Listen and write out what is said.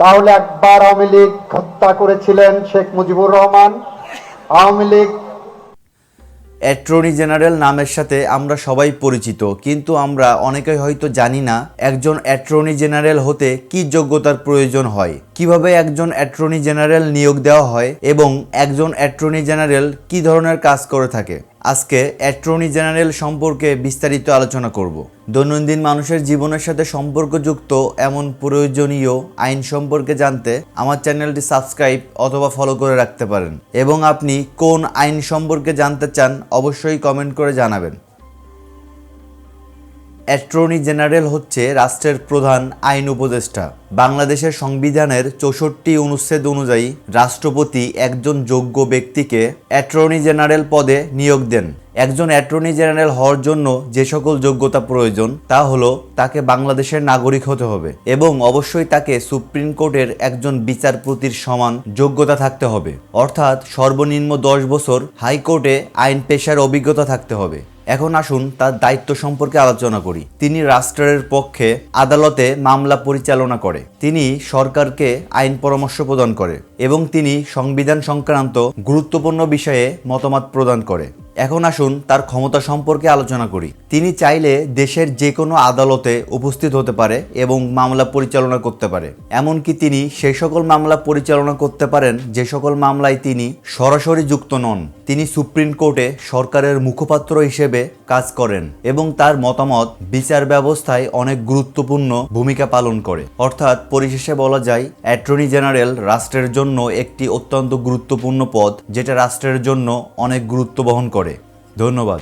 তাহলে একবার আওয়ামী লীগ হত্যা করেছিলেন শেখ মুজিবুর রহমান। আওয়ামী লীগ অ্যাটর্নি জেনারেল নামের সাথে আমরা সবাই পরিচিত, কিন্তু আমরা অনেকেই হয়তো জানি না একজন অ্যাটর্নি জেনারেল হতে কি যোগ্যতার প্রয়োজন হয়, কীভাবে একজন অ্যাটর্নি জেনারেল নিয়োগ দেওয়া হয় এবং একজন অ্যাটর্নি জেনারেল কি ধরনের কাজ করে থাকে। আজকে অ্যাটর্নি জেনারেল সম্পর্কে বিস্তারিত আলোচনা করব। দৈনন্দিন মানুষের জীবনের সাথে সম্পর্কযুক্ত এমন প্রয়োজনীয় আইন সম্পর্কে জানতে আমার চ্যানেলটি সাবস্ক্রাইব অথবা ফলো করে রাখতে পারেন। এবং আপনি কোন আইন সম্পর্কে জানতে চান অবশ্যই কমেন্ট করে জানাবেন। অ্যাটর্নি জেনারেল হচ্ছে রাষ্ট্রের প্রধান আইন উপদেষ্টা। বাংলাদেশের সংবিধানের চৌষট্টি অনুচ্ছেদ অনুযায়ী রাষ্ট্রপতি একজন যোগ্য ব্যক্তিকে অ্যাটর্নি জেনারেল পদে নিয়োগ দেন। একজন অ্যাটর্নি জেনারেল হওয়ার জন্য যে সকল যোগ্যতা প্রয়োজন, তা হলো তাকে বাংলাদেশের নাগরিক হতে হবে এবং অবশ্যই তাকে সুপ্রিম কোর্টের একজন বিচারপতির সমান যোগ্যতা থাকতে হবে। অর্থাৎ সর্বনিম্ন দশ বছর হাইকোর্টে আইন পেশার অভিজ্ঞতা থাকতে হবে। এখন আসুন তার দায়িত্ব সম্পর্কে আলোচনা করি। তিনি রাষ্ট্রের পক্ষে আদালতে মামলা পরিচালনা করে। তিনি সরকারকে আইন পরামর্শ প্রদান করে এবং তিনি সংবিধান সংক্রান্ত গুরুত্বপূর্ণ বিষয়ে মতামত প্রদান করে। এখন আসুন তার ক্ষমতা সম্পর্কে আলোচনা করি। তিনি চাইলে দেশের যে কোনো আদালতে উপস্থিত হতে পারে এবং মামলা পরিচালনা করতে পারে। এমনকি তিনি সেই সকল মামলা পরিচালনা করতে পারেন, যে সকল মামলায় তিনি সরাসরি যুক্ত নন। তিনি সুপ্রিম কোর্টে সরকারের মুখপাত্র হিসেবে কাজ করেন এবং তার মতামত বিচার ব্যবস্থায় অনেক গুরুত্বপূর্ণ ভূমিকা পালন করে। অর্থাৎ পরিশেষে বলা যায়, অ্যাটর্নি জেনারেল রাষ্ট্রের জন্য একটি অত্যন্ত গুরুত্বপূর্ণ পদ, যেটা রাষ্ট্রের জন্য অনেক গুরুত্ব বহন করে। ধন্যবাদ।